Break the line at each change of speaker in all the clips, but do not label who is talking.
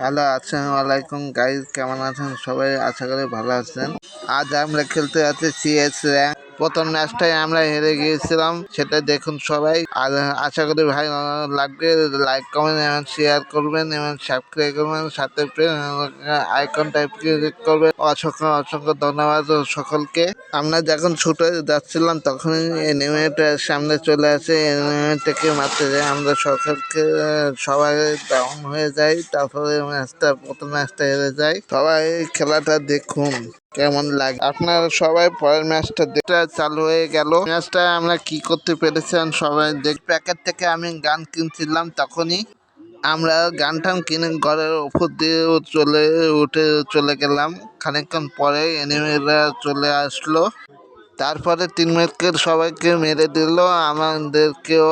Hello, আসসালামু আলাইকুম। Guys, কেমন আছেন সবাই? আশা করি ভালো আছেন। আজ আমরা খেলতে যাচ্ছি সিএস র্যাঙ্ক প্রথম ম্যাচটাই আমরা হেরে গিয়েছিলাম, সেটা দেখুন সবাই। আর আশা করি ভাই লাগবে লাইক কমেন্ট এবং শেয়ার করবেন এবং সাবস্ক্রাইব করবেন, সাথে আইকন টাইপ করবেন। অসংখ্য অসংখ্য ধন্যবাদ সকলকে। আমরা যখন ছুটে যাচ্ছিলাম, তখনই এনিমেটার সামনে চলে আসে। এনিমেটাকে মারতে যায় আমরা সকলকে, সবাই ডাউন হয়ে যাই, তারপরে ম্যাচটা প্রথম ম্যাচটা হেরে যায় সবাই খেলাটা দেখুন। কেমন লাগে? আপনারা সবাই পরের ম্যাচটা দেখতে চালু হয়ে গেল। ম্যাচটা আমরা কি করতে পেরেছিলাম সবাই দেখ প্যাকেট থেকে আমি গান কিনছিলাম তখনই। আমরা গান টান কিনে ঘরের উপর দিয়ে চলে উঠে চলে গেলাম। খানিকক্ষণ পরে এনিমেরা চলে আসলো। তারপরে তিন মিনিটকে সবাইকে মেরে দিল। আমাদেরকেও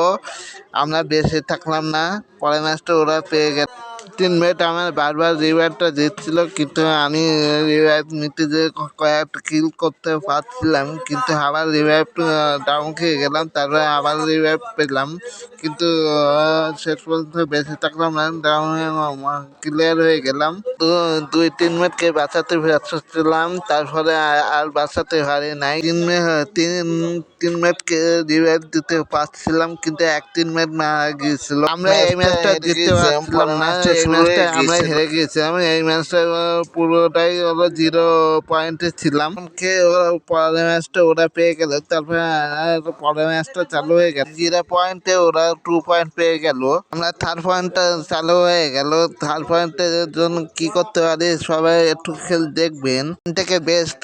আমরা বেঁচে থাকলাম না। পরের ম্যাচটা ওরা পেয়ে গেল। তিন মিনিট আমার বারবার রিভাইভটা দিচ্ছিল কিন্তু আমি রিভাইভ নিতে যে কয়েকটা কিল করতে পারছিলাম কিন্তু আবার রিভাইভ ডাউন খেয়ে গেলাম তারপরে আবার রিভাইভ পেলাম কিন্তু শেষ পর্যন্ত বেঁচে থাকলাম না ডাউন ক্লিয়ার হয়ে গেলাম। তো দুই তিন মিনিটকে বাঁচাতে পারছিলাম তারপরে আর- বাঁচাতে পারি নাই। তিন তিন তিন মিনিটকে রিভাইভ দিতে পারছিলাম কিন্তু এক তিন মিনিট মারা গিয়েছিল। আমরা এই ম্যাচটা জিততে পারছিলাম না। এই ম্যাচটা আমরা হেরে গিয়েছিলাম এই ম্যাচটা পুরোটাই হলো জিরো পয়েন্টে ছিলাম। কে ওরা পরের ম্যাচটা ওরা পেয়ে গেল। তারপরে পরের ম্যাচটা চালু হয়ে গেল। জিরো পয়েন্টে ওরা টু পয়েন্ট পেয়ে গেল। আমরা থার্ড পয়েন্টটা চালু হয়ে গেল। থার্ড পয়েন্টের জন্য কি করতে পারি সবাই একটু খেল দেখবেন। থেকে বেস্ট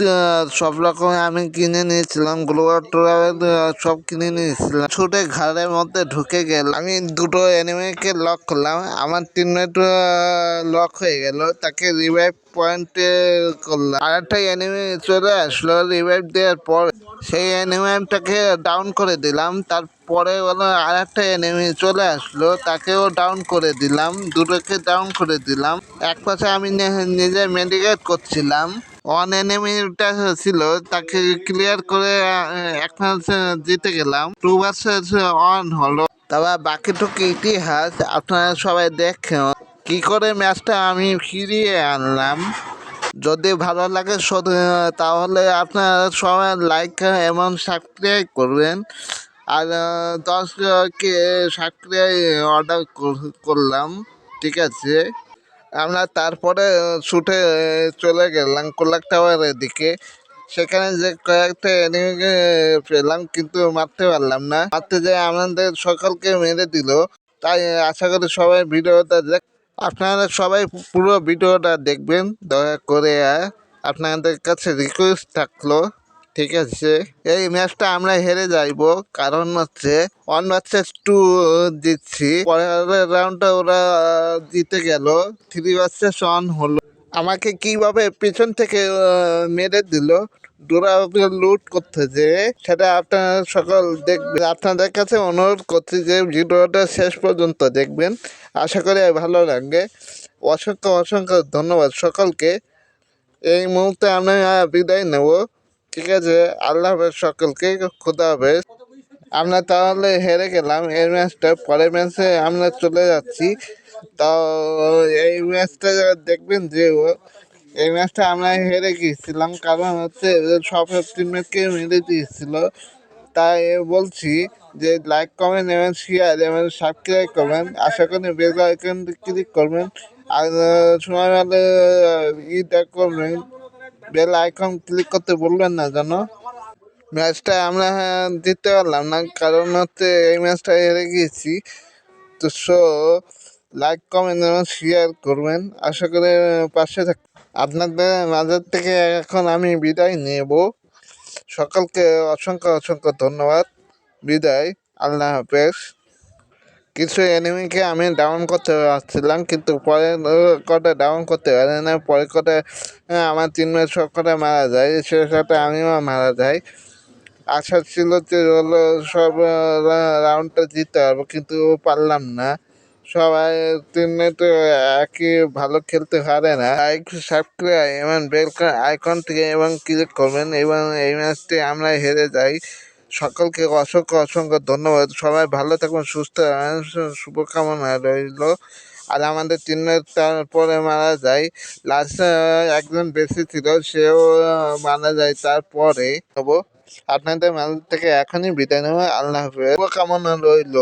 সব রকম আমি কিনে নিয়েছিলাম। গ্লোয়ার টোলার সব কিনে নিয়েছিলাম। ছুটে ঘরের মধ্যে ঢুকে গেল। আমি দুটো এনিমেকে লক করলাম। আমার টিমমেট লক হয়ে গেল, তাকে রিভাইভ পয়েন্টে করলাম। আর একটা এনিমি চলে আসলো রিভাইভ দেওয়ার পর সেই এনিমিটাকে ডাউন করে দিলাম, তারপরে হলো আর একটা এনিমি চলে আসলো, তাকেও ডাউন করে দিলাম, দুটোকে ডাউন করে দিলাম। এক পাশে আমি নিজে মেডিকেট করছিলাম অন এনিমিটা ছিল, তাকে ক্লিয়ার করে এক জিতে গেলাম টু ভার্সেস অন হলো। তবে বাকিটুকু ইতিহাস, আপনারা সবাই দেখেন। কি করে ম্যাচটা আমি ফিরিয়ে আনলাম? যদি ভালো লাগে তাহলে আপনারা সবাই লাইক এবং সাবস্ক্রাইব করবেন। আর আহ, দশ সাবস্ক্রাইব অর্ডার করলাম ঠিক আছে? আমরা তারপরে ছুটে চলে গেলাম কোলাক টাওয়ারের দিকে। সেখানে যে কয়েকটা এনিমিকে পেলাম কিন্তু মারতে পারলাম না। মারতে যেয়ে আমাদের সকলকে মেরে দিল। তাই আশা করি সবাই ভিডিওটা দেখ আপনারা সবাই পুরো ভিডিওটা দেখবেন, দয়া করে আর আপনাদের কাছে রিকোয়েস্ট থাকল, ঠিক আছে? এই ম্যাচটা আমরা হেরে যাইবো, কারণ হচ্ছে ওয়ান ভার্সেস টু জিতছি পরের রাউন্ডটা ওরা জিতে গেল থ্রি ভার্সেস ওয়ান হলো। আমাকে কীভাবে পিছন থেকে মেরে দিল ডোরা লুট করতে যে সেটা আপনারা সকল দেখবেন। আপনাদের কাছে অনুরোধ করছি যে ভিডিওটা শেষ পর্যন্ত দেখবেন। আশা করি ভালো লাগবে। অসংখ্য অসংখ্য ধন্যবাদ সকলকে। এই মুহূর্তে আমরা বিদায় নেব। ঠিক আছে, আল্লাহ সকলকে, খুদা হাফেজ। আমরা তাহলে হেরে গেলাম। এই ম্যাচটা, পরের ম্যাচে আমরা চলে যাচ্ছি। তো এই ম্যাচটা দেখবেন যে এই ম্যাচটা আমরা হেরে গিয়েছিলাম কারণ হচ্ছে সব টিমমেটকে মেরে দিয়েছিল। তাই বলছি যে লাইক কমেন্ট এবং শেয়ার এবং সাবস্ক্রাইব করবেন। আশা করি বেল আইকন ক্লিক করবেন। আর সময় হলে ইটা করবেন। বেল আইকন ক্লিক করতে বলবেন না যেন। ম্যাচটা আমরা হ্যাঁ, জিততে পারলাম না কারণ হচ্ছে এই ম্যাচটা হেরে গিয়েছি। তো সো লাইক কমেন্ট এবং শেয়ার করবেন। আশা করি পাশে থাক আপনাদের মাঝের থেকে এখন আমি বিদায় নেব। সকলকে অসংখ্য অসংখ্য ধন্যবাদ। বিদায়, আল্লাহ হাফেজ। কিছু এনিমিকে আমি ডাউন করতে পারছিলাম, কিন্তু পরে কটা ডাউন করতে পারি না। পরে কটা আমার তিন সব কটা মারা যায় সে সাথে আমিও মারা যাই। আশা ছিল যে হলো সব রাউন্ডটা জিততে পারব, কিন্তু পারলাম না। সবাই তিনে একই ভালো খেলতে পারে না। লাইক সাবস্ক্রাইব এবং বেল আইকন থেকে এবং ক্লিক করবেন এবং এই ম্যাচটি আমরা হেরে যাই। সকলকে অসংখ্য অসংখ্য ধন্যবাদ। সবাই ভালো থাকুন, সুস্থ শুভকামনা রইল। আর আমাদের টিমমেট তারপরে মারা যায়। লাস্ট একজন বেশি ছিল, সেও মারা যায় তারপরে। আপনাদের মাঝ থেকে এখনই বিদায় নেব আল্লাহ হাফেজ। শুভকামনা রইল।